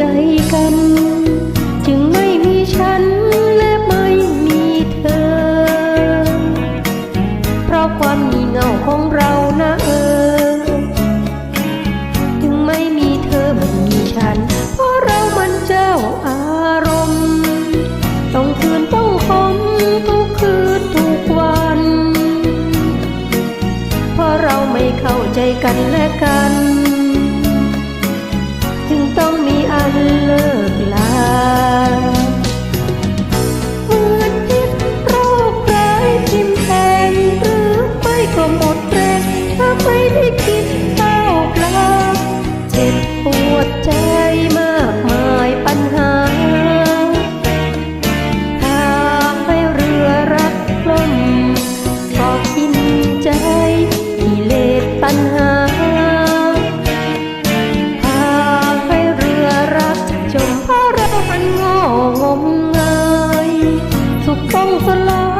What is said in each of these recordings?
จกัน จึงไม่มีฉันและไม่มีเธอ เพราะความงี่เงาของเรานะเออ จึงไม่มีเธอไม่มีฉัน เพราะเรามันเจ้าอารมณ์ต้องคืนต้องคมทุกคืนทุกวัน เพราะเราไม่เข้าใจกันและกัน ถ้าไม่ได้คิดเฝ้ากลาเจ็บปวดใจมากมายปัญหาหาให้เรือรักล่มก็กินใจกิเลสปัญหาหาให้เรือรักจมเพราะเรามันโง่งมายสุขคงสลาย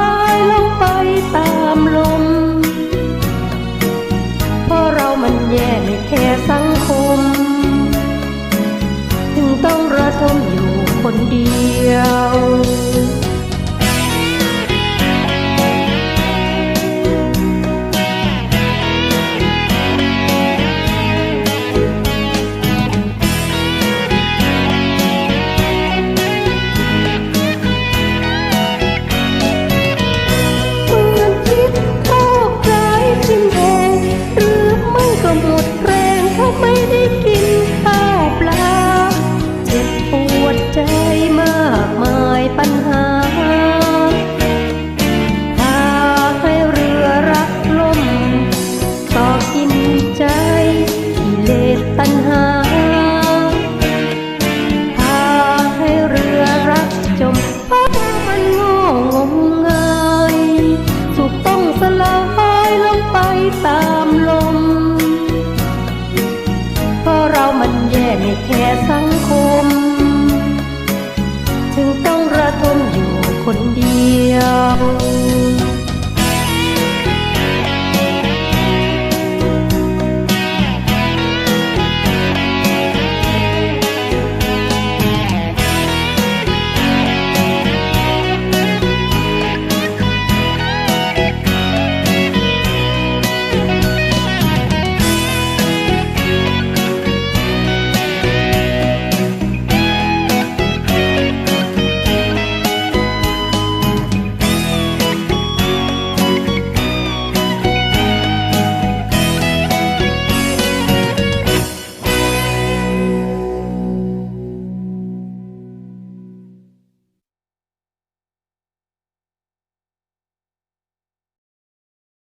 ไม่แค่สัง